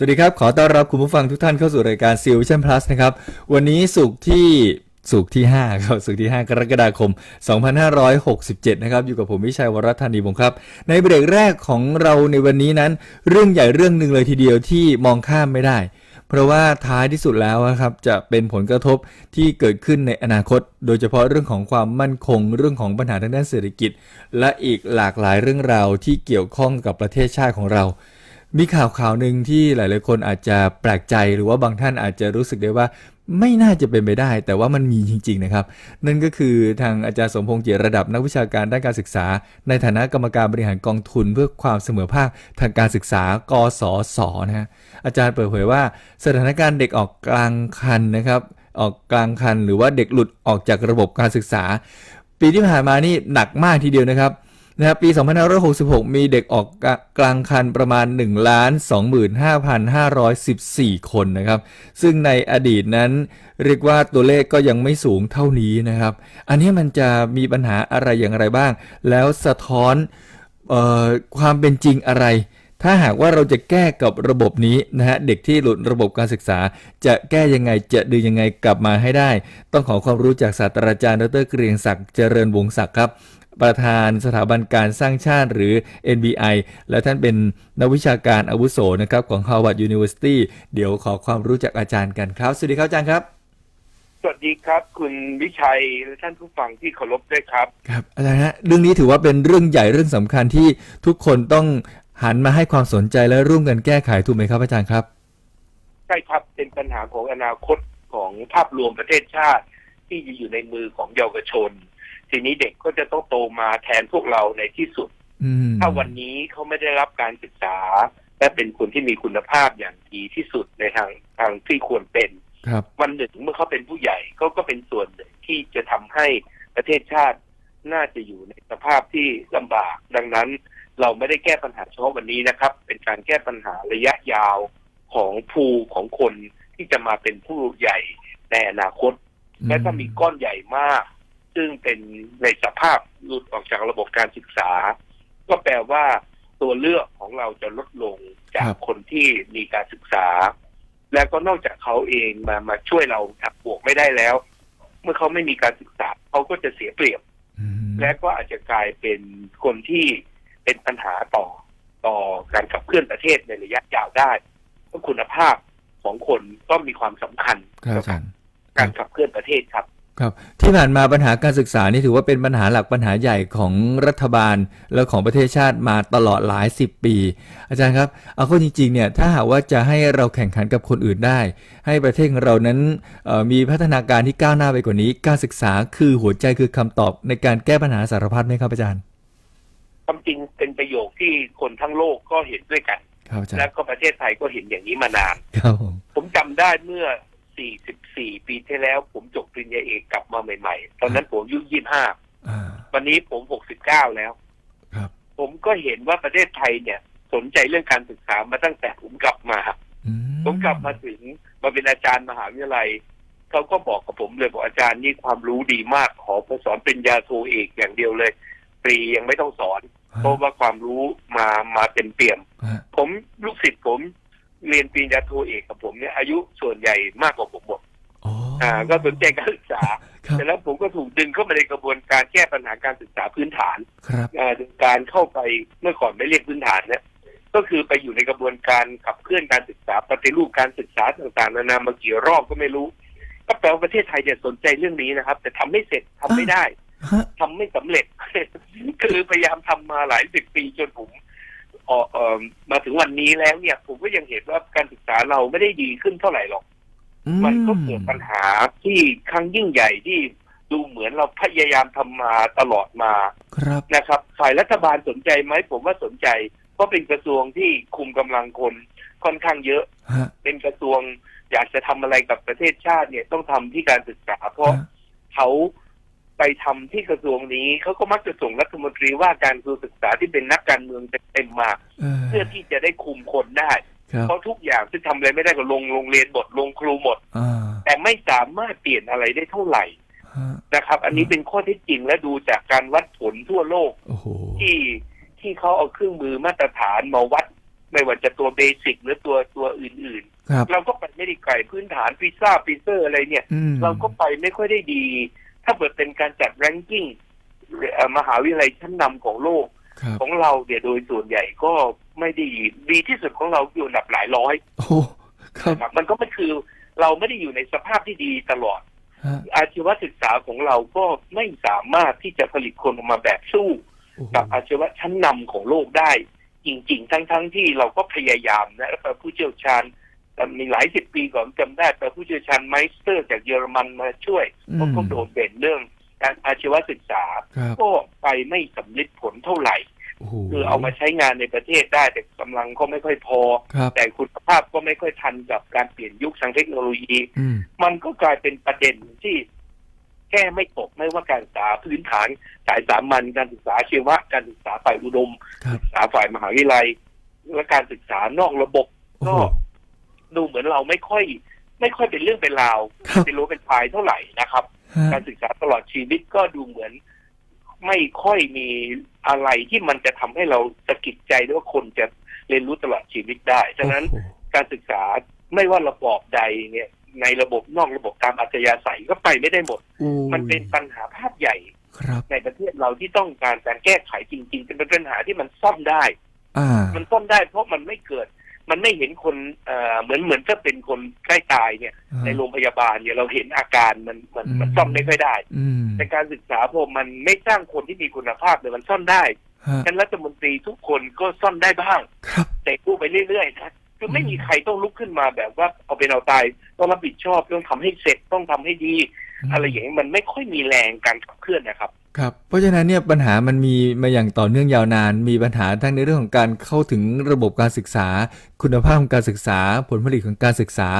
สวัสดีครับ ขอต้อนรับคุณผู้ฟังทุกท่านเข้าสู่รายการ s e a l Vision Plus นะครับ วันนี้สุกที่สุกที่ 5 ครับสุกที่ 5 กรกฎาคม 2567 นะครับ อยู่กับผมวิชัยวรัธานีวงครับ ในเบรกแรกของเราในวันนี้นั้น เรื่องใหญ่เรื่องหนึ่งเลยทีเดียวที่มองข้ามไม่ได้ เพราะว่าท้ายที่สุดแล้วนะครับจะเป็นผลกระทบที่เกิดขึ้นในอนาคต โดยเฉพาะเรื่องของความมั่นคง เรื่องของปัญหาทางด้านเศรษฐกิจ และอีกหลากหลายเรื่องราวที่เกี่ยวข้องกับประเทศชาติของเรา มีข่าวข่าวหนึ่งที่หลาย ๆ คนอาจจะแปลกใจหรือว่าบางท่านอาจจะรู้สึกได้ว่าไม่น่าจะเป็นไปได้ แต่ว่ามันมีจริง ๆ นะครับ นั่นก็คือทางอาจารย์สมพงษ์เจียรระดับนักวิชาการด้านการศึกษา ในฐานะกรรมการบริหารกองทุนเพื่อความเสมอภาคทางการศึกษากสศนะฮะอาจารย์เปิดเผยว่าสถานการณ์เด็กออกกลางคันนะครับออกกลางคันหรือว่าเด็กหลุดออกจากระบบการศึกษา ปีที่ผ่านมานี่หนักมากทีเดียวนะครับ นะครับปี 2566 มีเด็กออกกลางคันประมาณ 1,25,514 คนนะครับ ซึ่งในอดีตนั้นเรียกว่าตัวเลขก็ยังไม่สูงเท่านี้นะครับ อันนี้มันจะมีปัญหาอะไรอย่างไรบ้าง แล้วสะท้อนออความเป็นจริงอะไร ถ้าหากว่าเราจะแก้กับระบบนี้นะฮะ เด็กที่หลุดระบบการศึกษา จะแก้ยังไง จะดึงยังไงกลับมาให้ได้ ต้องขอความรู้จากศาสตราจารย์ดรเกรียงศักดิ์เจริญวงศักดิ์ครับ ประธานสถาบันการสร้างชาติหรือ NBI และท่านเป็นนักวิชาการอาวุโสนะครับของ Harvard University เดี๋ยวขอความรู้จากอาจารย์กันครับ สวัสดีครับอาจารย์ครับ สวัสดีครับ คุณวิชัยและท่านผู้ฟังที่เคารพด้วยครับ ครับอาจารย์ฮะเรื่องนี้ถือว่าเป็นเรื่องใหญ่เรื่องสำคัญที่ทุกคนต้องหันมาให้ความสนใจและร่วมกันแก้ไขถูกไหมครับอาจารย์ครับ ใช่ครับเป็นปัญหาของอนาคตของภาพรวมประเทศชาติที่จะอยู่ในมือของเยาวชน ทีนี้เด็กก็จะต้องโตมาแทนพวกเราในที่สุดอืมถ้าวันนี้เขาไม่ได้รับการศึกษา และเป็นคนที่มีคุณภาพอย่างดีที่สุดในทางทางที่ควรเป็นครับวันหนึ่งเมื่อเขาเป็นผู้ใหญ่เขาก็เป็นส่วนหนึ่งที่จะทำให้ประเทศชาติน่าจะอยู่ในสภาพที่ลำบาก ดังนั้นเราไม่ได้แก้ปัญหาเฉพาะวันนี้นะครับ เป็นการแก้ปัญหาระยะยาวของภูของคนที่จะมาเป็นผู้ใหญ่ในอนาคต และถ้ามีก้อนใหญ่มาก ซึ่งเป็นในสภาพหลุดออกจากระบบการศึกษา ก็แปลว่าตัวเลือกของเราจะลดลงจากคนที่มีการศึกษา แล้วก็นอกจากเขาเองมามาช่วยเราถักบวกไม่ได้แล้ว เมื่อเขาไม่มีการศึกษาเขาก็จะเสียเปรียบอืมและก็อาจจะกลายเป็นคนที่เป็นปัญหาต่อต่อการขับเคลื่อนประเทศในระยะยาวได้เพราะคุณภาพของคนก็มีความสำคัญครับอาจารย์การขับเคลื่อนประเทศครับ ครับที่ผ่านมาปัญหาการศึกษานี่ถือว่าเป็นปัญหาหลักปัญหาใหญ่ของรัฐบาล และของประเทศชาติมาตลอดหลายสิบปี อาจารย์ครับ เอาเข้าจริงๆเนี่ยถ้าหากว่าจะให้เราแข่งขันกับคนอื่นได้ ให้ประเทศของเรานั้นเอ่อมีพัฒนาการที่ก้าวหน้าไปกว่านี้ การศึกษาคือหัวใจคือคำตอบในการแก้ปัญหาสารพัดไหมครับอาจารย์ความจริงเป็นประโยคที่คนทั้งโลกก็เห็นด้วยกันครับอาจารและย์ก็ประเทศไทยก็เห็นอย่างนี้มานานครับผมผมจำได้เมื่อ 44 ปีที่แล้ว ผมจบปริญญาเอกกลับมาใหม่ ๆ ตอนนั้นผมอายุ 25อ่าวันนี้ผม 69 แล้วครับผมก็เห็นว่าประเทศไทยเนี่ย สนใจเรื่องการศึกษามาตั้งแต่ผมกลับมาอืผมกลับมาถึงมาเป็นอาจารย์มหาวิทยาลัยเขาก็บอกกับผมเลยบอกอาจารย์นี่ความรู้ดีมากขอไปสอนปริญญาโทเอกอย่างเดียวเลยปรียังไม่ต้องสอนเพราะว่าความรู้มามาเต็มเปี่ยมฮะผมลูกศิษย์ผม เรียนปริญญาโทเอกกับผมเนี่ยอายุส่วนใหญ่มากกว่าผมหมดอ๋อออ่า ก็สนใจการศึกษาครับแต่แล้วผมก็ถูกดึงเข้ามาในกระบวนการแก้ปัญหาการศึกษาพื้นฐานครับอ่าการเข้าไปเมื่อก่อนไม่เรียกพื้นฐานเนี่ยก็คือไปอยู่ในกระบวนการขับเคลื่อนการศึกษาปฏิรูปการศึกษาต่างๆนานามากี่รอบก็ไม่รู้ ก็แปลว่าประเทศไทยเนี่ยสนใจเรื่องนี้นะครับ แต่ทำไม่เสร็จทำไม่ได้ฮะทำไม่สำเร็จ คือพยายามทำมาหลายสิบปีจนผมเออเออมาถึงวันนี้แล้วเนี่ย ผมก็ยังเห็นว่าการศึกษาเราไม่ได้ดีขึ้นเท่าไหร่หรอกอืมันก็เกิดปัญหาที่ครั้งยิ่งใหญ่ที่ดูเหมือนเราพยายามทำมาตลอดมาครับนะครับ ฝ่ายรัฐบาลสนใจไหมผมว่าสนใจเพราะเป็นกระทรวงที่คุมกำลังคนค่อนข้างเยอะฮะเป็นกระทรวงอยากจะทำอะไรกับประเทศชาติเนี่ยต้องทำที่การศึกษา เพราะฮะเขา ไปทำที่กระทรวงนี้เขาก็มักจะส่งรัฐมนตรีว่าการกระทรวงศึกษาที่เป็นนักการเมืองเต็มๆมาเออเพื่อที่จะได้คุมคนได้ครับเพราะทุกอย่างที่ทำอะไรไม่ได้ก็ลงโรงเรียนหมดลงครูหมดอ่าแต่ไม่สามารถเปลี่ยนอะไรได้เท่าไหร่ฮะนะครับ อันนี้เป็นข้อเท็จจริงและดูจากการวัดผลทั่วโลกโอ้โหที่ที่เขาเอาเครื่องมือมาตรฐานมาวัด ไม่ว่าจะตัวเบสิกหรือตัวตัวอื่ครับเราก็ไปไม่ได้ไกลพื้นฐานพิซซ่าพิเซอร์อะไรเนี่ยอืมเราก็ไปไม่ค่อยได้ดี ถ้าเกิดเป็นการจัดแรงกิ้งเอ่อมหาวิทยาลัยชั้นนำของโลกครับของเราเนี่ยโดยส่วนใหญ่ก็ไม่ได้ดีดีที่สุดของเราอยู่อันดับหลายร้อยโอ้ครับนะครับมันก็ไม่คือเราไม่ได้อยู่ในสภาพที่ดีตลอดฮะอาชีวศึกษาของเราก็ไม่สามารถที่จะผลิตคนออกมาแบบสู้โอ้โหกับอาชีวะชั้นนำของโลกได้ จริง ๆ ทั้งๆที่เราก็พยายามนะแล้วก็ผู้เชี่ยวชาญแต่ มีหลายสิบปีก่อนจำได้แต่ผู้เชี่ยวชาญไมสเตอร์จากเยอรมันมาช่วยเพราะเขาโดดเด่นเรื่องการอาชีวศึกษาครับก็ไปไม่สำลิดผลเท่าไหร่โอ้โหคือเอามาใช้งานในประเทศได้แต่กำลังก็ไม่ค่อยพอครับแต่คุณภาพก็ไม่ค่อยทันกับการเปลี่ยนยุคทางเทคโนโลยีอืมมันก็กลายเป็นประเด็นที่แก้ไม่ตกไม่ว่าการศึกษาพื้นฐานสายสามัญการศึกษาชีวะการศึกษาฝ่ายอุดมครับศึกษาฝ่ายมหาวิทยาลัย และการศึกษานอกระบบโอ้ก็โห ดูเหมือนเราไม่ค่อย ไม่ค่อยเป็นเรื่องเป็นราวครับเป็นรู้เป็นพายเท่าไหร่นะครับฮะการศึกษาตลอดชีวิตก็ดูเหมือน ไม่ค่อยมีอะไรที่มันจะทำให้เราสะกิดใจด้วยว่าคนจะเรียนรู้ตลอดชีวิตได้ฉะนั้นโอ้โหการศึกษาไม่ว่าระบอบใดเนี่ยในระบบนอกระบบตามอัธยาศัยก็ไปไม่ได้หมดโอ้ยมันเป็นปัญหาภาพใหญ่ครับในประเทศเราที่ต้องการการแก้ไขจริงๆเป็นปัญหาที่มันซ่อมได้อ่ามันซ่อมได้เพราะมันไม่เกิด มันไม่เห็นคนเอ่อเหมือนเหมือนถ้าเป็นคนใกล้ตายเนี่ย ในโรงพยาบาลเนี่ยเราเห็นอาการมันมันมันซ่อมไม่ค่อยได้อืมในการศึกษาพอมันไม่สร้างคนที่มีคุณภาพเนี่ยมันซ่อมได้ฮะฉะนันรัฐมนตรีทุกคนก็ซ่อมได้บ้างครับแต่พูดไปเรื่อยๆนะคือไม่มีใครต้องลุกขึ้นมาแบบว่าเอาเป็นเอาตายต้องรับผิดชอบต้องทำให้เสร็จต้องทำให้ดี อะไรอย่างนี้มันไม่ค่อยมีแรงการขับเคลื่อนนะครับครับเพราะฉะนั้นเนี่ยปัญหามันมีมาอย่างต่อเนื่องยาวนาน มีปัญหาทั้งในเรื่องของการเข้าถึงระบบการศึกษา คุณภาพของการศึกษา ผลผลิตของการศึกษา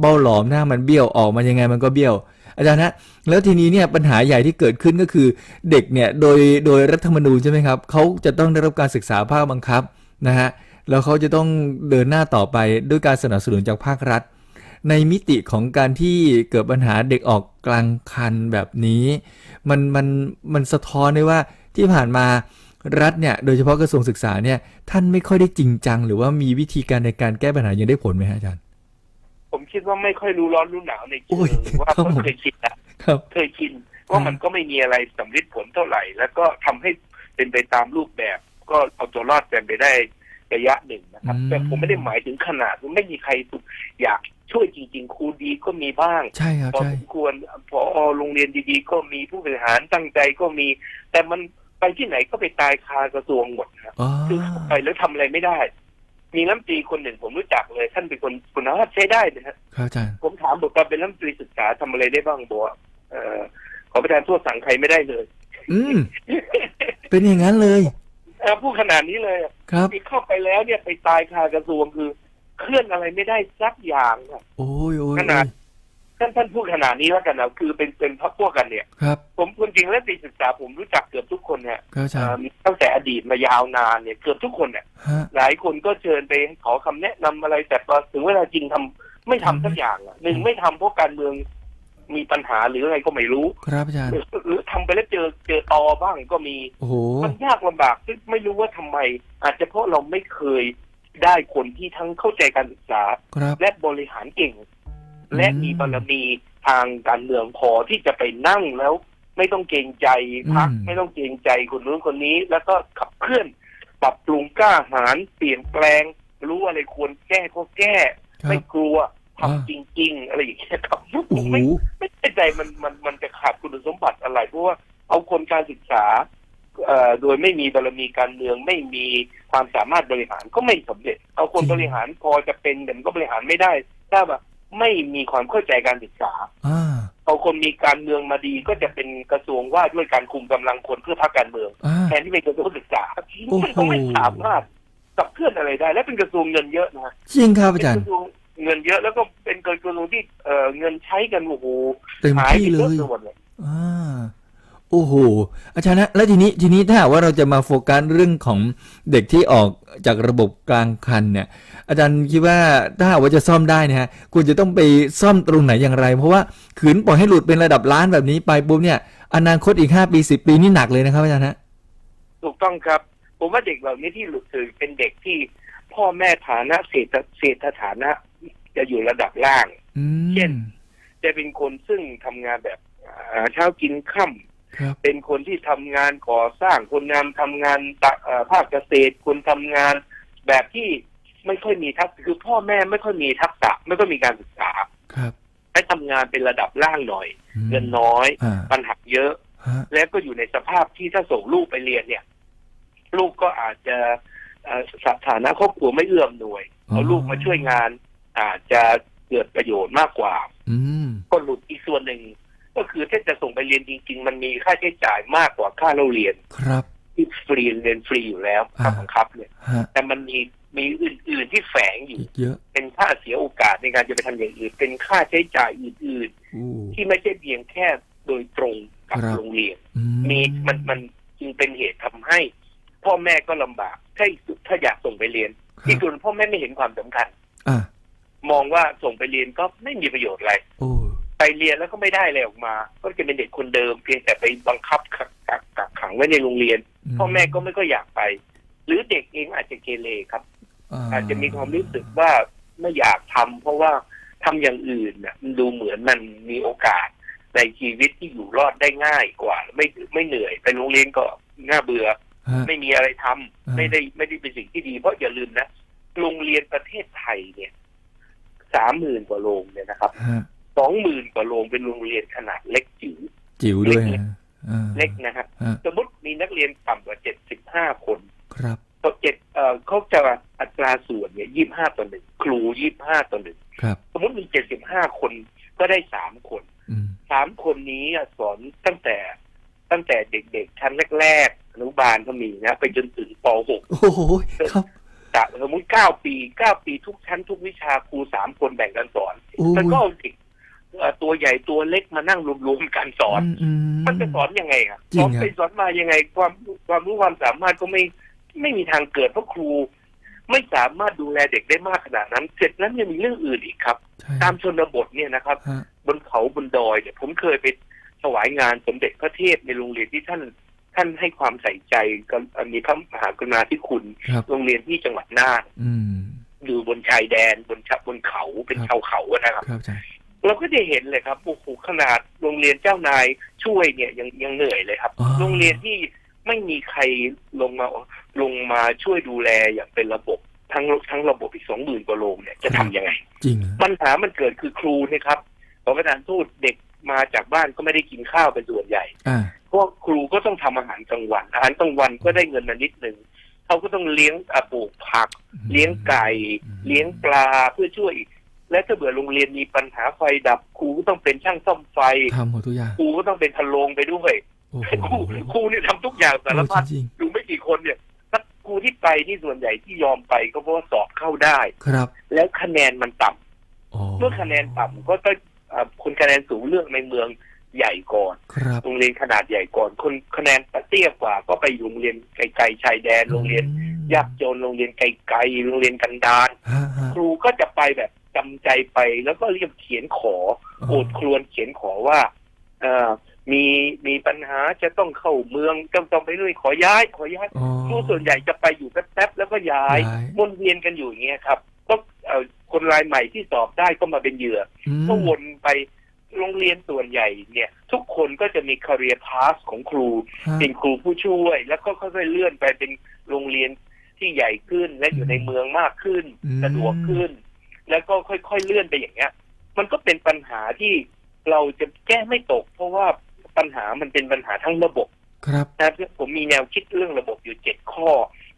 เบ้าหลอมหน้ามันเบี้ยวออกมายังไงมันก็เบี้ยว อาจารย์นะแล้วทีนี้เนี่ยปัญหาใหญ่ที่เกิดขึ้นก็คือเด็กเนี่ยโดยโดยรัฐธรรมนูญใช่ไหมครับเขาจะต้องได้รับการศึกษาภาคบังคับนะฮะแล้วเขาจะต้องเดินหน้าต่อไปด้วยการสนับสนุนจากภาครัฐ ในมิติของการที่เกิดปัญหาเด็กออกกลางคันแบบนี้ มันมันมันสะท้อนได้ว่าที่ผ่านมารัฐเนี่ยโดยเฉพาะกระทรวงศึกษาเนี่ยท่านไม่ค่อยได้จริงจัง หรือว่ามีวิธีการในการแก้ปัญหายังได้ผลไหมฮะอาจารย์ ผมคิดว่าไม่ค่อยรู้ร้อนรู้หนาวในเชิงว่าเขาเคยชินนะเคยชินว่ามันก็ไม่มีอะไรสำลิดผลเท่าไหร่ แล้วก็ทำให้เป็นไปตามรูปแบบ ก็เอาตัวรอดกันไปได้ระยะหนึ่งนะครับ แต่ผมไม่ได้หมายถึงขนาดว่าไม่มีใครอยาก ช่วยจริง ๆ ครูดีก็มีบ้างใช่ครับพอใช่สมควรพอโรงเรียนดีๆ ก็มีผู้บริหารตั้งใจก็มี แต่มันไปที่ไหนก็ไปตายคากระทรวงหมดนะครับอ๋อคือเข้าไปแล้วทำอะไรไม่ได้ มีรัฐมนตรีคนหนึ่งผมรู้จักเลย ท่านเป็นคนคุณภาพใช้ได้นะฮะ ครับอาจารย์ผมถามบอกว่าเป็นรัฐมนตรีศึกษาทำอะไรได้บ้างบอกว่าเอ่อขอประทานโทษสั่งใครไม่ได้เลย อืมเป็นอย่างนั้นเลย เอ่อพูดขนาดนี้เลยอะครับ ที่เข้าไปแล้วเนี่ยไปตายคากระทรวงคือ เคลื่อนอะไรไม่ได้สักอย่างอะโอ้ยโอ้ยขนาดท่านท่านพูดขนาดนี้แล้วกันนะคือเป็นเป็นพักพวกกันเนี่ย ครับ ผมคนจริงและตีศึกษาผมรู้จักเกือบทุกคนเนี่ยครับอาจารเอ่อย์มีตั้งแต่อดีตมายาวนานเนี่ยเกือบทุกคนเนี่ยฮะหลายคนก็เชิญไปขอคำแนะนำอะไร แต่พอถึงเวลาจริงทำไม่ทำสักอย่างอะหนึ่งไม่ทำเพราะการเมืองมีปัญหาหรืออะไรก็ไม่รู้ ครับอาจารย์หรือหรือทำไปแล้วเจอเจอตอบ้างก็มีโอ้โหมันยากลำบากซึ่งไม่รู้ว่าทำไม อาจจะเพราะเราไม่เคย ได้คนที่ทั้งเข้าใจการศึกษาครับและบริหารเก่ง และมีบารมีทางการเมืองพอที่จะไปนั่งแล้ว ไม่ต้องเกรงใจพักอืมไม่ต้องเกรงใจคนนู้นคนนี้ แล้วก็ขับเคลื่อน ปรับปรุงกล้าหาญเปลี่ยนแปลง รู้อะไรควรแก้ก็แก้ครัไม่บกลัวอ่าทำจริง ๆ อะไรอย่างเงี้ยครับโอ้ผมโหไม่ไม่แน่ใจมันมันมันจะขาดคุณสมบัติอะไรเพราะว่าเอาคนการศึกษาเอ่อ โดยไม่มีบารมีการเมืองไม่มีความสามารถบริหารก็ไม่สำเร็จ เอาคนบริหารพอจะเป็นแต่มันก็บริหารไม่ได้ถ้าแบบไม่มีความเข้าใจการศึกษาอ่าเอาคนมีการเมืองมาดีก็จะเป็นกระทรวงว่าด้วยการคุมกำลังคนเพื่อพรรคการเมืองอ่าแทนที่เป็นกระทรวงศึกษาโอ้โหมันก็ไม่สามารถขับเคลื่อนอะไรได้ และเป็นกระทรวงเงินเยอะนะจริงครับเป็อานจารกย์ระทรวงเงินเยอะแล้วก็เป็นกระทรวงที่เอ่อเงินใช้กันโอ้โหเต็มหายที่ไปเลเยอะยไปหมดเลยอ่า โอ้โหอาจารย์นะแล้วทีนี้ทีนี้ถ้าหากว่าเราจะมาโฟกัสเรื่องของเด็กที่ออกจากระบบกลางคันเนี่ย อาจารย์คิดว่าถ้าหากว่าจะซ่อมได้เนะฮะควรจะต้องไปซ่อมตรงไหนอย่างไร เพราะว่าขืนปล่อยให้หลุดเป็นระดับล้านแบบนี้ไปปุ๊บเนี่ยอนาคตอีกห้าปีสิบปีนี่หนักเลยนะครับอาจารย์ฮะถูกต้องครับ ผมว่าเด็กเหล่านี้ที่หลุดถือเป็นเด็กที่พ่อแม่ฐานะเศรษฐเศรษฐฐานะ จะอยู่ระดับล่างอืมเช่นจะเป็นคนซึ่งทำงานแบบอ่าเช้ากินค่ำครับ เป็นคนที่ทำงานก่อสร้างคนงานทำงานตะเอ่อภาคเกษตรคนทำงานแบบที่ไม่ค่อยมีทักษะคือพ่อแม่ไม่ค่อยมีทักษะไม่ค่อยมีการศึกษาครับให้ทำงานเป็นระดับล่างหน่อยอืมเงินน้อยอ่าปัญหาเยอะฮะแล้วก็อยู่ในสภาพที่ถ้าส่งลูกไปเรียนเนี่ย ลูกก็อาจจะเอ่อสถานะครอบครัวไม่เอื้อมหน่วยเอาลูกมาช่วยงาน อาจจะเกิดประโยชน์มากกว่าอืมก็หลุดอีกส่วนหนึ่งก็ คือถ้าจะส่งไปเรียนจริง ๆ มันมีค่าใช้จ่ายมากกว่าค่าเราเรียนครับ ที่ฟรีเรียนฟรีอยู่แล้วค่าอ่าบังคับเนี่ยฮะแต่มันมีมีอื่น ๆที่แฝงอยู่อีกเยอะเป็นค่าเสียโอกาสในการจะไปทำอย่างอื่น เป็นค่าใช้จ่ายอื่นอู้ๆที่ไม่ใช่เพียงแค่โดยตรงกับครับโรงเรียนอืมีมันมันจึงเป็นเหตุทำให้ พ่อแม่ก็ลำบาก ถ้าถ้าอยากส่งไปเรียนคอีรักบส่วนพ่อแม่ไม่เห็นความสำคัญอะมองว่าส่งไปเรียนก็ไม่มีประโยชน์อะไรโอ้ ไปเรียนแล้วก็ไม่ได้อะไรออกมา ก็จะเป็นเด็กคนเดิมเพียงแต่ไปบังคับกักกักกักขังไว้ในโรงเรียน พ่อแม่ก็ไม่ก็อยากไป หรือเด็กเองอาจจะเกเรครับ อาจจะมีความรู้สึกว่าไม่อยากทำเพราะว่าทำอย่างอื่นน่ะมันดูเหมือนมันมีโอกาสในชีวิตที่อยู่รอดได้ง่ายกว่า ไม่ไม่เหนื่อยไปโรงเรียนก็น่าเบื่อฮะไม่มีอะไรทำอ่าไม่ได้ไม่ได้เป็นสิ่งที่ดี เพราะอย่าลืมนะโรงเรียนประเทศไทยเนี่ยสามหมื่นกว่าโรงเนี่ยนะครับฮะ สองหมื่นกว่าโรงเป็นโรงเรียนขนาดเล็กจิ๋วจิ๋วด้วยเล็กฮะอ่าเล็กนะครับฮะสมมติมีนักเรียนต่ำกว่าเจ็ดสิบห้าคนครับต่อเจ็ดเอ่อเขาจะอัตราส่วนเนี่ยยี่ห้าต่อหนึ่งครูยี่ห้าต่อหนึ่งครับสมมติมีเจ็ดสิบห้าคนก็ได้สามคนอืมสามคนนี้อะสอนตั้งแต่ตั้งแต่เด็กๆ ชั้นแรกๆอนุบาลก็มีนะ ไปจนถึงป .6 โอ้โหครับแต่สมมติเก้าปีเก้าปีทุกชั้นทุกวิชาครูสามคนแบ่งกันสอนโอ้ยมันก็เอาเด็กเอ่อ ตัวใหญ่ตัวเล็กมานั่งรวมๆกันสอนอืมมันจะสอนยังไงครับจริสงอนครับไปสอนมายังไง ความความรู้ความสามารถก็ไม่ไม่มีทางเกิดเพราะครู ไม่สามารถดูแลเด็กได้มากขนาดนั้น เสร็จแล้วยังมีเรื่องอื่นอีกครับใช่ตามชนบทเนี่ยนะครับฮะบนเขาบนดอยเนี่ยผมเคยไปถวายงานสมเด็จพระเทพในโรงเรียนที่ท่านท่านให้ความใส่ใจกับมีพระมหากรุณาธิคุณครับโรงเรียนที่จังหวัดน่านอืมอยู่บนชายแดนบนชะบนเขาเป็นครับชาวเขาอะนะครับ ครับอาจารย์เราก็จะเห็นเลยครับโอ้โหขนาดโรงเรียนเจ้านายช่วยเนี่ยยังยังเหนื่อยเลยครับ อ๋อ โรงเรียนที่ไม่มีใครลงมาลงมาช่วยดูแลอย่างเป็นระบบทั้งทั้งระบบอีกสองหมื่นกว่าโรงเนี่ยจะทำยังไง จริงเหรอปัญหามันเกิดคือครูเนะครับขอประทานโทษเด็กมาจากบ้านก็ไม่ได้กินข้าวเป็นส่วนใหญ่ อ่าเพราะครูก็ต้องทำอาหารกลางวัน อาหารกลางวันก็ได้เงินมานิดหนึ่งเขาก็ต้องเลี้ยงอะปลูกผัก เลี้ยงไก่ เลี้ยงปลาเพื่อช่วยอีก และถ้าเบื่อโรงเรียนมีปัญหาไฟดับครูก็ต้องเป็นช่างซ่อมไฟทำหมดทุกอย่างครูก็ต้องเป็นพะโลงไปด้วยโอ้โหครูครูเนี่ยทำทุกอย่างสารพัดจริงดูไม่กี่คนเนี่ยถ้าครูที่ไปที่ส่วนใหญ่ที่ยอมไปก็เพราะว่าสอบเข้าได้ๆครับ แล้วคะแนนมันต่ำอ๋อเมื่อคะแนนต่ำก็ต้องเอ่อคนคะแนนสูงเลือกในเมืองใหญ่ก่อนครับโรงเรียนขนาดใหญ่ก่อน คนคะแนนเตี้ยกว่า ก็ไปอยู่โรงเรียนไกลๆชายแดนโรงเรียนอืมยากจนโรงเรียนไกลๆโรงเรียนกันดารฮะฮะครูก็จะไปแบบ จำใจไปแล้วก็เรียกเขียนขอโอดครวญเขียนขอว่าเอ่อมีมีปัญหาจะต้องเข้าเมืองต้องต้องไปเรื่อยขอย้าย ขอย้ายอ๋อครูส่วนใหญ่จะไปอยู่แป๊บๆแล้วก็ย้ายย้ายวนเวียนกันอยู่อย่างเงี้ยครับก็เอ่อคนรายใหม่ที่สอบได้ก็มาเป็นเหยื่ออืมก็วนไปโรงเรียนส่วนใหญ่เนี่ย ทุกคนก็จะมี career path ของครูฮะเป็นครูผู้ช่วย แล้วก็ค่อยๆเลื่อนไปเป็นโรงเรียนที่ใหญ่ขึ้นและอยู่ในเมืองมากขึ้นอืมสะดวกขึ้น แล้วก็ค่อยๆเลื่อนไปอย่างเงี้ย มันก็เป็นปัญหาที่เราจะแก้ไม่ตก เพราะว่าปัญหามันเป็นปัญหาทั้งระบบ ครับนะผมมีแนวคิดเรื่องระบบอยู่เจ็ดข้อ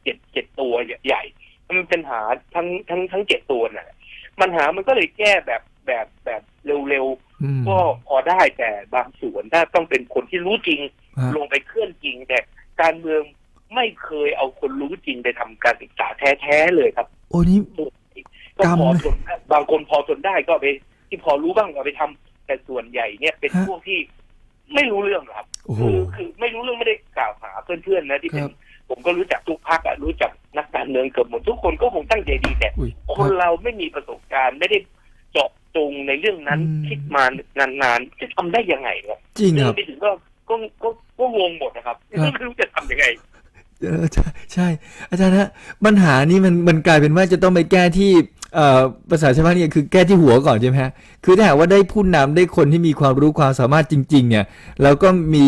เจ็ดเจ็ดตัวใหญ่ๆมันเป็นปัญหาทั้งทั้งทั้งเจ็ดตัวน่ะปัญหามันก็เลยแก้แบบแบบแบบเร็วๆอืมก็พอได้แต่บางส่วนถ้าต้องเป็นคนที่รู้จริงฮะลงไปเคลื่อนจริง แต่การเมืองไม่เคยเอาคนรู้จริงไปทำการศึกษาแท้ๆเลยครับ โอ้นี่ ก็พอกรรมทนบางคนพอทนได้ก็เอาไป ที่พอรู้บ้างเอาไปทำแต่ส่วนใหญ่เนี่ยเป็นฮะพวกที่ไม่รู้เรื่องครับโอ้โหคือคือไม่รู้เรื่องไม่ได้กล่าวหาเพื่อนๆนะที่เป็นครับผมก็รู้จักทุกพักอะรู้จักนักการเมืองเกือบหมดทุกคนก็คงตั้งใจดีแต่อุ้ยคนเราไม่มีประสบการณ์ไม่ได้เจาะจงในเรื่องนั้นอืมคิดมานานๆจะทำได้ยังไงครับจริงครับไปถึงก็ก็ก็ก็งงหมดนะครับครับไม่รู้จะทำยังไงเออใช่ใช่ อาจารย์ฮะปัญหานี้มันมันกลายเป็นว่าจะต้องไปแก้ที่เอ่อ ภาษาชาวบ้านเนี่ยคือแก้ที่หัวก่อนใช่ไหมฮะคือถ้าหากว่าได้ผู้นำได้คนที่มีความรู้ความสามารถจริง ๆ เนี่ยแล้วก็มี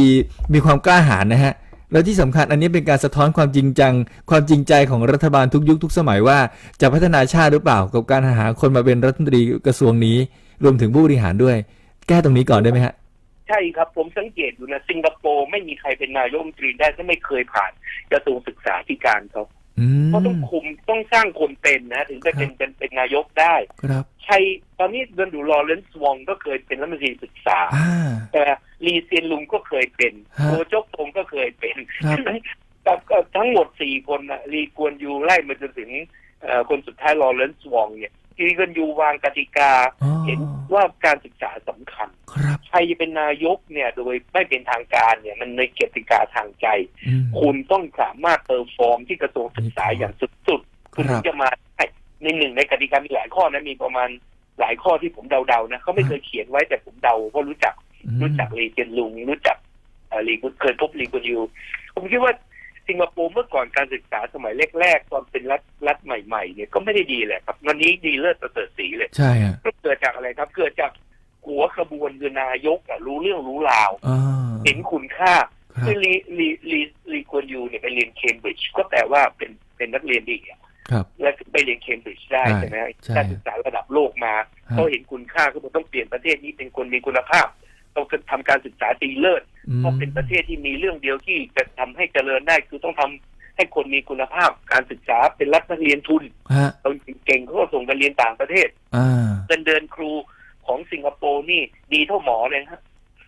มีความกล้าหาญนะฮะแล้วที่สำคัญอันนี้เป็นการสะท้อนความจริงจัง ความจริงใจของรัฐบาลทุกยุคทุกสมัยว่าจะพัฒนาชาติหรือเปล่า กับการหาคนมาเป็นรัฐมนตรีกระทรวงนี้ รวมถึงผู้บริหารด้วย แก้ตรงนี้ก่อนได้ไหมฮะใช่ครับผมสังเกตอยู่นะสิงคโปร์ไม่มีใครเป็นนายกรัฐมนตรีได้ถ้าไม่เคยผ่านกระทรวงศึกษาธิการเขา เพราะต้องคุมต้องสร้างคนเป็นนะถึงจะเป็นเป็นเป็นนายกได้ครับใช่ตอนนี้เดินดูลอเรนซ์วองก็เคยเป็นรัฐมนตรีศึกษาอ่าแต่ลีเซียนลุงก็เคยเป็นฮะโกโจกตงก็เคยเป็นครับฉะนั้นแต่ก็ทั้งหมดสี่คนนะลีกวนยูไล่มาจนถึงเอ่อคนสุดท้ายลอเรนซ์วองเนี่ยลีกวนยูวางกติกาอ๋อเห็นว่าการศึกษาสำคัญครับ ใครจะเป็นนายกเนี่ยโดยไม่เป็นทางการเนี่ยมันในกติกาทางใจอืมคุณต้องสามารถเติมฟอร์มที่กระทรวงศึกษาอย่างสุดๆครับคุณถึงจะมาได้ในหนึ่งในกติกามีหลายข้อนะมีประมาณหลายข้อที่ผมเดาๆนะเขาไม่เคยเขียนไว้แต่ผมเดาเพราะรู้จักอืมรู้จักลีเจนลุง รู้จักเอ่อลีกุนเคยพบลีกุนยูผมคิดว่าสิงคโปร์เมื่อก่อนการศึกษาสมัยแรกๆตอนเป็นรัฐรัฐใหม่ๆเนี่ยก็ไม่ได้ดีเลยครับวันนี้ดีเลิศประเสริฐสีเลย ใช่ฮะก็เกิดจากอะไรครับ เกิดจาก หัวขบวนคือนายกอะรู้เรื่องรู้ราว อ่าเห็นคุณค่าครับคือลีลีลีลีกวนยูเนี่ยไปเรียนเคมบริดจ์ก็แปลว่าเป็นเป็นนักเรียนดีอะครับ และไปเรียนเคมบริดจ์ได้ใช่ใช่ไหมฮะใช่ การศึกษาระดับโลกมาฮะเขาเห็นคุณค่าเขาบอกต้องเปลี่ยนประเทศนี้เป็นคนมีคุณภาพ ต้องทำการศึกษาตีเลิศ อืม เพราะเป็นประเทศที่มีเรื่องเดียวที่จะทำให้เจริญได้คือต้องทำให้คนมีคุณภาพการศึกษาเป็นรัฐนักเรียนทุนฮะ คนเก่งเขาก็ส่งกันเรียนต่างประเทศอ่า เงินเดือนครู ของสิงคโปร์นี่ดีเท่าหมอเลยฮะ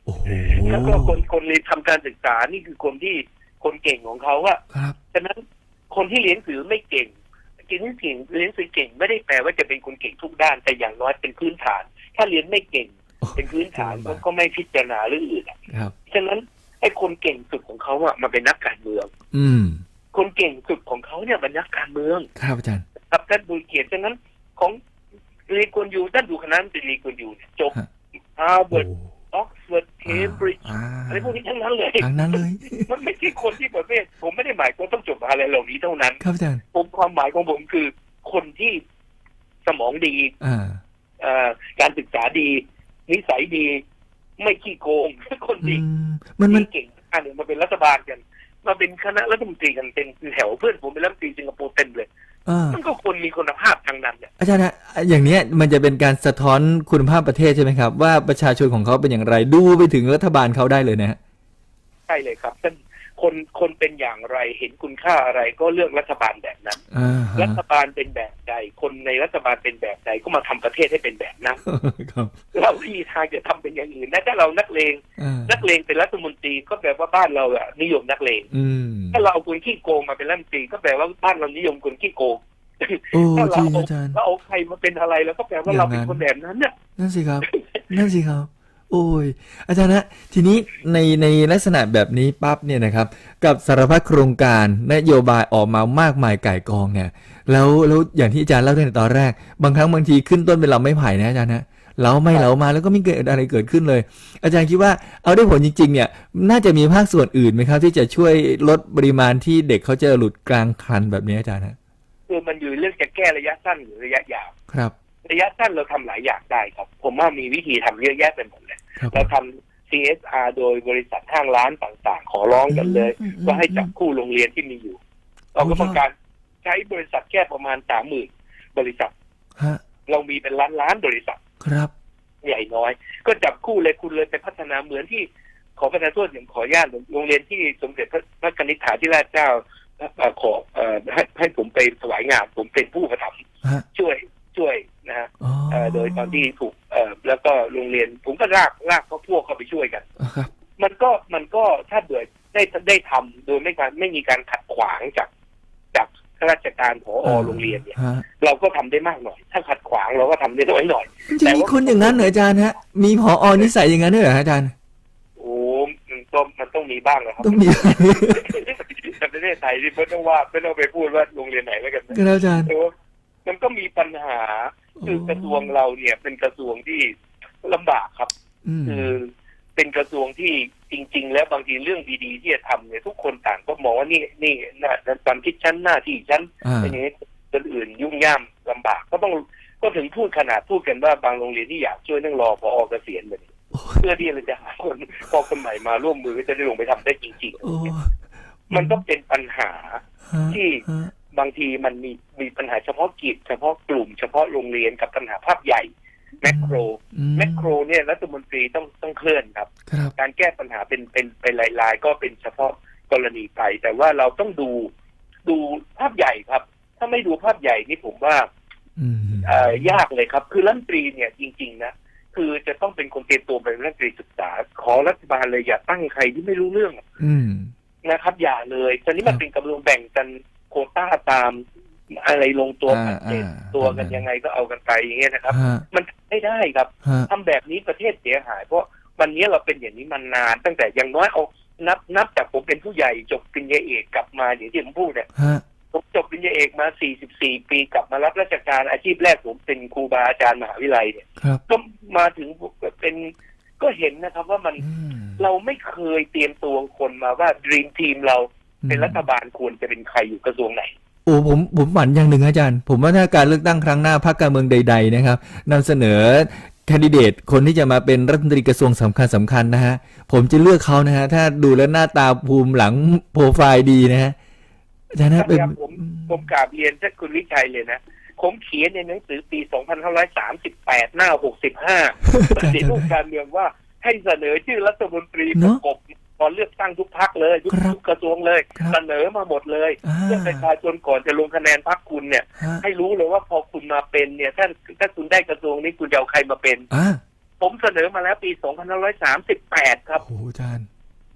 โอ้โหแล้วก็คนคนเรียนทำการศึกษานี่คือคนที่คนเก่งของเขาอะครับฉะนั้นคนที่เรียนหนังสือไม่เก่งเรียนหนังสือเรียนหนังสือเก่งไม่ได้แปลว่าจะเป็นคนเก่งทุกด้านแต่อย่างน้อยเป็นพื้นฐาน ถ้าเรียนไม่เก่ง เป็นพื้นฐานเขาก็ไม่พิจารณาเรื่องอื่นอะครับฉะนั้นไอ้คนเก่งสุดของเขาอะมาเป็นนักการเมือง อืม คนเก่งสุดของเขาเนี่ยเป็นนักการเมือง ครับอาจารย์ครับท่านดูเกียรติฉะนั้นของ ลีกวนยูท่านดูคณะเป็นลีกวนยูเนี่ยจบฮะฮาร์วาร์ดโอ้ออกซฟอร์ดเคมบริดจ์อ่าอะไรพวกนี้ทั้งนั้นเลยทางนั้นเลย มันไม่ใช่คนที่ประเภทผมไม่ได้หมายความต้องจบอะไรเหล่านี้เท่านั้นครับอาจารย์ผมความหมายของผมคือคนที่สมองดีอ่าเอ่อการศึกษาดี นิสัยดี ไม่ขี้โกงคนอืดีมมันมันที่เก่งอันหนึ่งมาเป็นรัฐบาลกัน มาเป็นคณะรัฐมนตรีกันเป็นแถวเพื่อนผมเป็นรัฐมนตรีสิงคโปร์เต็มเลยอ่า มันก็คนมีคุณภาพทางนั้นเนี่ยอาจารย์ฮะอย่างเนี้ยมันจะเป็นการสะท้อนคุณภาพประเทศใช่ไหมครับ ว่าประชาชนของเขาเป็นอย่างไรดูไปถึงรัฐบาลเขาได้เลยนะฮะใช่เลยครับท่าน คนคนเป็นอย่างไรเห็นคุณค่าอะไรก็เลือกรัฐบาลแบบนั้น อ่ารัฮะฐบาลเป็นแบบใด คนในรัฐบาลเป็นแบบใดก็มาทำประเทศให้เป็นแบบนั้น ครับเราไม่มีทางจะทำเป็นอย่างอื่นนะถ้าเรานักเลง อ่านักเลงเป็นรัฐมนตรีก็แปลว่าบ้านเราอะนิยมนักเลง อืมถ้าเราเอาคนขี้โกงมาเป็นรัฐมนตรีก็แปลว่าบ้านเรานิยมคนขี้โกงโอ้ถ้าจเราริงเอาอาจารย์ เราเอาใครมาเป็นอะไรแล้วก็แปลว่าเราเป็นคนแบบนั้นเนี่ยนั่นสิครับ นั่นสิครับ โอ้ย อาจารย์นะทีนี้ในในลักษณะแบบนี้ปั๊บเนี่ยนะครับ กับสารพัดโครงการนโยบายออกมามากมายไก่ายกองเนี่ย แล้วแล้วอย่างที่อาจารย์เล่าในตอนแรก บางครั้งบางทีขึ้นต้นเป็นลำไม้ไผ่นะอาจารย์นะเราไม่เรามาแล้วก็ไม่เกิดอะไรเกิดขึ้นเลย อาจารย์คิดว่าเอาได้ผลจริง ๆ เนี่ย น่าจะมีภาคส่วนอื่นไหมครับ ที่จะช่วยลดปริมาณที่เด็กเขาจะหลุดกลางคันแบบนี้อาจารย์ฮะคือมันอยู่เรื่องจะแก้ระยะสั้นหรือระยะยาวค รับระยะสั้นเราทำหลายอย่างได้ครับ ผมว่ามีวิธีทำเยอะแยะไปหมดเลยครับเราทำ CSR โดยบริษัทห้างร้านต่างๆ ขอร้องกันเลยอืมอืมว่าให้จับคู่โรงเรียนที่มีอยู่ เราก็ต้องการใช้บริษัทแค่ประมาณสามหมื่นบริษัทฮะเรามีเป็นล้านล้านๆบริษัทครับ ใหญ่น้อย ก็จับคู่เลยคุณเลยไปพัฒนาเหมือนที่ขอประทานโทษอย่างขออนุญาตโรงเรียนที่สมเด็จพระพระกนิษฐาธิราชเจ้าเอ่อขอเอ่อให้ให้ผมไปถวายงานผมเป็นผู้ประถมภ์ฮะช่วย ช่วยนะฮะอ๋อเอ่อโดยตอนที่ถูกเอ่อแล้วก็โรงเรียนผมก็ลากลากเขาพวกเข้าไปช่วยกันครับมันก็มันก็ถ้าเกิดได้ได้ทำโดยไม่การไม่มีการขัดขวางจาก จากข้าราชการผอโรงเรียนเนี่ยฮะเราก็ทำได้มากหน่อย ถ้าขัดขวางเราก็ทำได้น้อยหน่อยจะมีคนอย่างนั้นเหรออาจารย์ฮะ มีผออนิสัยอย่างนั้นด้วยเหรอฮะอาจารย์โอ้มันก็มันต้องมีบ้างนะครับต้องมีแต่ประเทศไทยที่ไม่ต้องว่าไม่ต้องไปพูดว่าโรงเรียนไหนแล้วกันนะก็แล้วอาจารย์แต่ว่า มันก็มีปัญหาคือกระทรวงเราเนี่ยเป็นกระทรวงที่ลำบากครับอืมคือเป็นกระทรวงที่จริง ๆ แล้วบางทีเรื่องดีๆ ที่จะทำเนี่ยทุกคนต่างก็มองว่านี่นี่หน้าความคิดชั้นหน้าที่ชั้นอ่าเป็นอย่างนี้คนอื่นยุ่งย่ามลำบากก็ต้องก็ถึงพูดขนาดพูดกันว่าบางโรงเรียนที่อยากช่วยนั่งรอพอเกษียณเลยเพื่อที่เราจะหาคนพอคนใหม่มาร่วมมือก็จะได้ลงไปทำได้จริงโอ้ๆมันก็เป็นปัญหาฮะที่ฮะ บางทีมันมีมีปัญหาเฉพาะกิจ เฉพาะกลุ่มเฉพาะโรงเรียนกับปัญหาภาพใหญ่แมกโรอืแมกโรเนี่ยรัฐมนตรีต้องต้องเคลื่อนครับครับ การแก้ปัญหาเป็นเป็นเป็นรายๆก็เป็นเฉพาะกรณีไป แต่ว่าเราต้องดูดูภาพใหญ่ครับ ถ้าไม่ดูภาพใหญ่นี่ผมว่าอืมเอ่อยากเลยครับ คือรัฐมนตรีเนี่ยจริง ๆ นะคือจะต้องเป็นคนเตรียมตัวเป็นรัฐมนตรีศึกษา ขอรัฐบาลเลยอย่าตั้งใครที่ไม่รู้เรื่องอืมนะครับ อย่าเลยตอนนี้มันเป็นกำลังแบ่งกัน โควต้าตามอะไรลงตัวอ่าปัดเศษอ่าตัวกันยังไงก็เอากันไปอย่างเงี้ยนะครับ ฮะ มันไม่ได้ครับฮะ ทำแบบนี้ประเทศเสียหาย เพราะวันนี้เราเป็นอย่างนี้มานาน ตั้งแต่อย่างน้อยเอานับนับจากผมเป็นผู้ใหญ่จบปริญญาเอกกลับมาอย่างที่ผมพูดเนี่ย ฮะ ผมจบปริญญาเอกมา 44 ปีกลับมารับราชการอาชีพแรกผมเป็นครูบาอาจารย์มหาวิทยาลัยเนี่ย ครับ ก็มาถึงเป็นก็เห็นนะครับว่ามันอืม เราไม่เคยเตรียมตัวคนมาว่าดีมทีมเรา เป็นรัฐบาลควรจะเป็นใครอยู่กระทรวงไหนโอ้ผมผมหวั่นอย่างหนึ่งอาจารย์ ผมว่าถ้าการเลือกตั้งครั้งหน้าพรรคการเมืองใด ๆ นะครับนำเสนอแคนดิเดตคนที่จะมาเป็นรัฐมนตรีกระทรวงสำคัญสำคัญนะฮะ ผมจะเลือกเขานะฮะ ถ้าดูแล้วหน้าตาภูมิหลังโปรไฟล์ดีนะฮะอาจารย์นะเป็นครับผมผมกราบเรียนท่านคุณวิชัยเลยนะผมเขียนในหนังสือปี 2538 หน้า 65ปฏิรูปการเมืองว่าให้เสนอชื่อรัฐมนตรีประกบ ตอนเลือกตั้งทุกพักเลยทุกครับทุกกระทรวงเลย ครับเสนอมาหมดเลยอ่า เพื่อประชาชนก่อนจะลงคะแนนพักคุณเนี่ย ฮะให้รู้เลยว่าพอคุณมาเป็นเนี่ยถ้าถ้าคุณได้กระทรวงนี้คุณจะเอาใครมาเป็น อ่าผมเสนอมาแล้วปี 2538 ครับ โอ้โหอาจารย์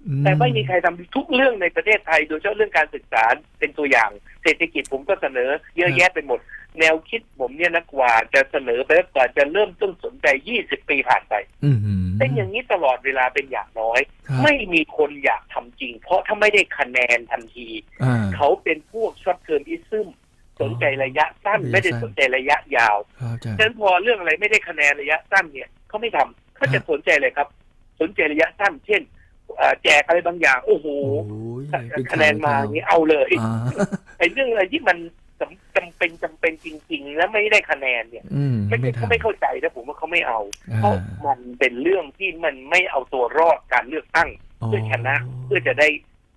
อืแต่ไม่มีใครทำทุกเรื่องในประเทศไทย โดยเฉพาะเรื่องการศึกษาเป็นตัวอย่าง เศรษฐกิจผมก็เสนอเยอะแยะไปหมด แนวคิดผมเนี่ยนะกว่าจะเสนอไปแล้วกว่าจะเริ่มต้นสนใจ 20 ปีผ่านไปอืมเป็นอย่างนี้ตลอดเวลาเป็นอย่างน้อยครับไม่มีคนอยากทำจริง เพราะถ้าไม่ได้คะแนนทันทีอ่าเขาเป็นพวกช็อตเทอมอิซึมสนใจระยะสั้นระยะสั้นไม่ได้สนใจระยะยาวครับอาจารย์ฉะนั้นพอเรื่องอะไรไม่ได้คะแนนระยะสั้นเนี่ยเขาไม่ทำเขาจะสนใจเลยครับ สนใจระยะสั้น เช่นเอ่อแจกอะไรบางอย่าง โอ้โหโอ้ยเป็คะแนนมาอย่างนี้เอาเลยอ่าไอ้เรื่องอะไรที่มัน จำจำเป็นจำเป็นจริง ๆ แล้วไม่ได้คะแนนเนี่ย อืมไม่ไม่เขาทำไม่เข้าใจนะผมว่าเขาไม่เอาอ่าเพราะมันเป็นเรื่องที่มันไม่เอาตัวรอดการเลือกตั้ง เพื่อชนะเพื่อจะได้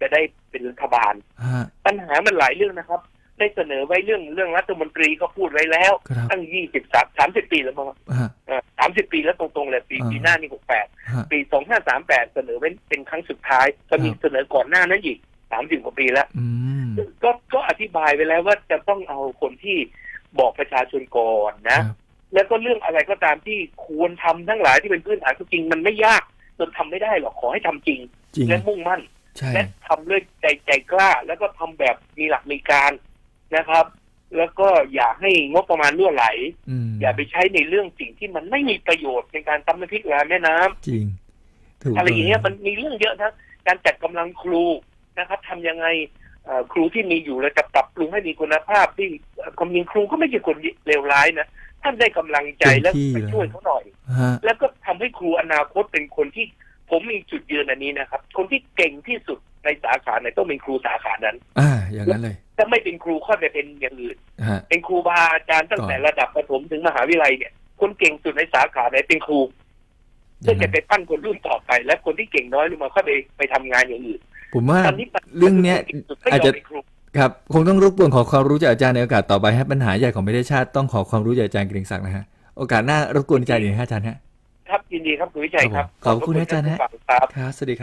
จะได้เป็นรัฐบาล ฮะปัญหามันหลายเรื่องนะครับ ได้เสนอไว้เรื่องเรื่องรัฐมนตรีก็พูดไว้แล้ว ครับตั้งยี่สิบสามสามสิบปีแล้วมั้งฮะ สามสิบปีแล้วตรงๆเลยปีอ่า ปีหน้านี่หกแปดฮะ ปีสองห้าสามแปดเสนอไว้เป็นครั้งสุดท้ายจะมีครับ เสนอก่อนหน้านั้นอีก สามสิบกว่าปีแล้วอืมก็ก็อธิบายไปแล้วว่าจะต้องเอาคนที่บอกประชาชนก่อนนะครับแล้วก็เรื่องอะไรก็ตามที่ควรทำทั้งหลายที่เป็นพื้นฐานจริงๆมันไม่ยากจนทำไม่ได้หรอกขอให้ทำจริงจริงและมุ่งมั่นใช่และทำด้วยใจใจกล้า แล้วก็ทำแบบมีหลักมีการนะครับ แล้วก็อย่าให้งบประมาณรั่วไหลอืมอย่าไปใช้ในเรื่องสิ่งที่มันไม่มีประโยชน์ในการทำน้ำพริกลาแม่น้ำจริงถูกอะไรอย่างเงี้ยลมันมีเรื่องเยอะนะการจัดกำลังครู นะครับทำยังไงเอ่อครูที่มีอยู่เราจะปรับปรุงให้มีคุณภาพที่เอ่อความจริงครูก็ไม่ใช่คนเลวร้ายนะท่านได้กำลังใจและไปช่วยเขาหน่อยฮะแล้วก็ทำให้ครูอนาคตเป็นคนที่ผมมีจุดยืนอันนี้นะครับ คนที่เก่งที่สุดในสาขาไหนต้องเป็นครูสาขานั้น อ่า อย่างนั้นเลยถ้าไม่เป็นครูค่อยไปเป็นอย่างอื่นฮะเป็นครูบาอาจารย์ตั้งแต่ระดับประถมถึงมหาวิทยาลัยเนี่ย คนเก่งสุดในสาขาไหนเป็นครูอเพื่อย่างนั้จะนไปปั้นคนรุ่นต่อไป และคนที่เก่งน้อยลงมาค่อยไปไปทำงานอย่างอื่น ผมว่าตอนนี้ปัญหาเรื่องเนี้ยไม่ยอาจอจะมเป็นครูครับคงต้องรบกวนขอความรู้จากอาจารย์ในโอกาสต่อไปฮะปัญหาใหญ่ของประเทศชาติต้องขอความรู้จากอาจารย์เกรียงศักดิ์นะฮะโอกาสหน้ารบกวนอาจารย์อีกนะฮะอาจารย์ฮะครับยินดีครับคุณวิชัยครับขอบคุณอาจารย์ฮะขอบคุณท่นผู้ฟังครับครับสวัสดีครับ